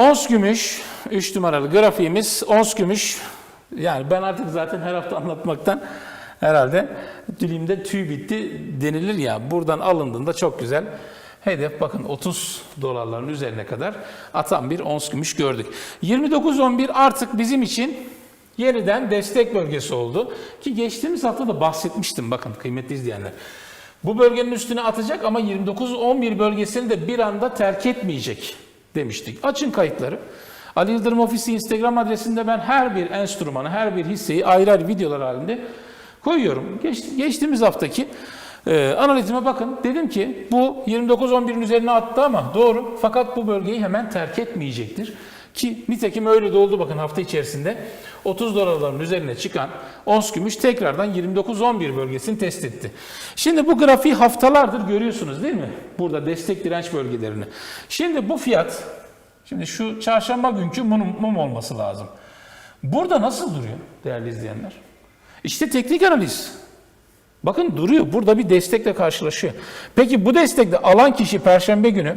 Ons gümüş 3 numaralı grafiğimiz ons gümüş. Yani ben artık zaten her hafta anlatmaktan herhalde dilimde tüy bitti denilir ya. Buradan alındığında çok güzel. Hedef bakın 30 dolarların üzerine kadar atan bir ons gümüş gördük. 29.11 artık bizim için yeniden destek bölgesi oldu. Ki geçtiğimiz hafta da bahsetmiştim bakın kıymetli izleyenler. Bu bölgenin üstüne atacak ama 29-11 bölgesini de bir anda terk etmeyecek demiştik. Açın kayıtları. Ali Yıldırım Ofisi Instagram adresinde ben her bir enstrümanı, her bir hisseyi ayrı ayrı videolar halinde koyuyorum. Geç, geçtiğimiz haftaki e, analizime bakın. Dedim ki bu 29-11'in üzerine attı ama doğru. Fakat bu bölgeyi hemen terk etmeyecektir. Ki nitekim öyle de oldu bakın hafta içerisinde 30 dolarların üzerine çıkan ons gümüş tekrardan 29-11 bölgesini test etti. Şimdi bu grafiği haftalardır görüyorsunuz değil mi? Burada destek direnç bölgelerini. Şimdi bu fiyat, şimdi şu çarşamba günkü mum, mum olması lazım. Burada nasıl duruyor değerli izleyenler? İşte teknik analiz. Bakın duruyor. Burada bir destekle karşılaşıyor. Peki bu destekle alan kişi perşembe günü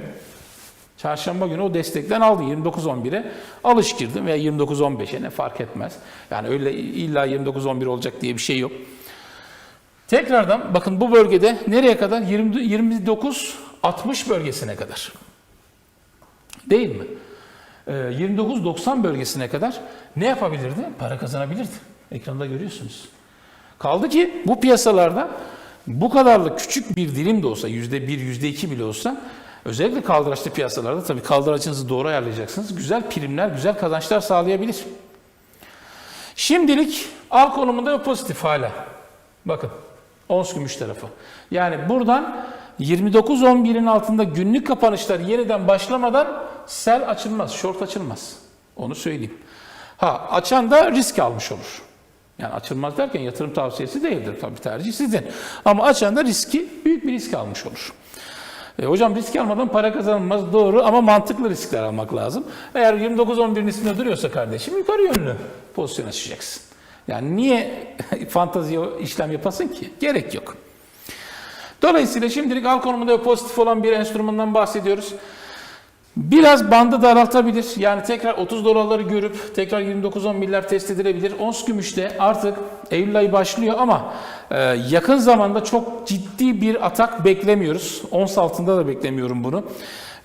Çarşamba günü o destekten aldı 29-11'e alış girdim veya 29-15'e ne fark etmez. Yani öyle illa 29-11 olacak diye bir şey yok. Tekrardan bakın bu bölgede nereye kadar? 29-60 bölgesine kadar. Değil mi? Ee, 29-90 bölgesine kadar ne yapabilirdi? Para kazanabilirdi. Ekranda görüyorsunuz. Kaldı ki bu piyasalarda bu kadarlık küçük bir dilim de olsa yüzde bir, yüzde iki bile olsa özellikle kaldıraçlı piyasalarda tabii kaldıraçınızı doğru ayarlayacaksınız. Güzel primler, güzel kazançlar sağlayabilir. Şimdilik al konumunda ve pozitif hala. Bakın ons gümüş tarafı. Yani buradan 29-11'in altında günlük kapanışlar yeniden başlamadan sell açılmaz, short açılmaz. Onu söyleyeyim. Ha açan da risk almış olur. Yani açılmaz derken yatırım tavsiyesi değildir tabii tercih sizin. Ama açan da riski büyük bir risk almış olur. E, hocam risk almadan para kazanılmaz doğru ama mantıklı riskler almak lazım. Eğer 29-11'in üstünde duruyorsa kardeşim yukarı yönlü pozisyon açacaksın. Yani niye fantazi işlem yapasın ki? Gerek yok. Dolayısıyla şimdilik al konumunda pozitif olan bir enstrümandan bahsediyoruz. Biraz bandı daraltabilir. Yani tekrar 30 dolarları görüp tekrar 29-11'ler test edilebilir. Ons gümüşte artık Eylül ayı başlıyor ama e, yakın zamanda çok ciddi bir atak beklemiyoruz. Ons altında da beklemiyorum bunu.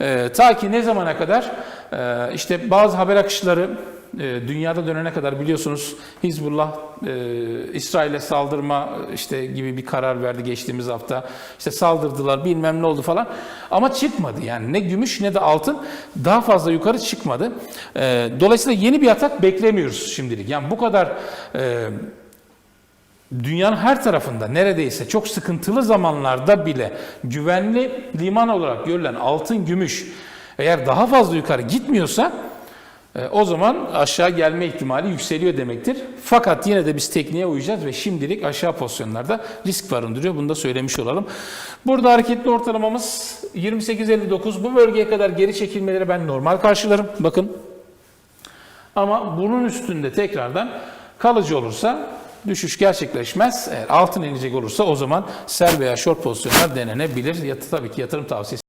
E, ta ki ne zamana kadar? E, işte bazı haber akışları dünyada dönene kadar biliyorsunuz Hizbullah e, İsrail'e saldırma işte gibi bir karar verdi geçtiğimiz hafta. İşte saldırdılar bilmem ne oldu falan. Ama çıkmadı yani ne gümüş ne de altın daha fazla yukarı çıkmadı. E, dolayısıyla yeni bir atak beklemiyoruz şimdilik. Yani bu kadar e, dünyanın her tarafında neredeyse çok sıkıntılı zamanlarda bile güvenli liman olarak görülen altın, gümüş eğer daha fazla yukarı gitmiyorsa o zaman aşağı gelme ihtimali yükseliyor demektir. Fakat yine de biz tekniğe uyacağız ve şimdilik aşağı pozisyonlarda risk barındırıyor. Bunu da söylemiş olalım. Burada hareketli ortalamamız 28.59. Bu bölgeye kadar geri çekilmeleri ben normal karşılarım. Bakın. Ama bunun üstünde tekrardan kalıcı olursa düşüş gerçekleşmez. Eğer altın inecek olursa o zaman sell veya short pozisyonlar denenebilir. Ya, tabii ki yatırım tavsiyesi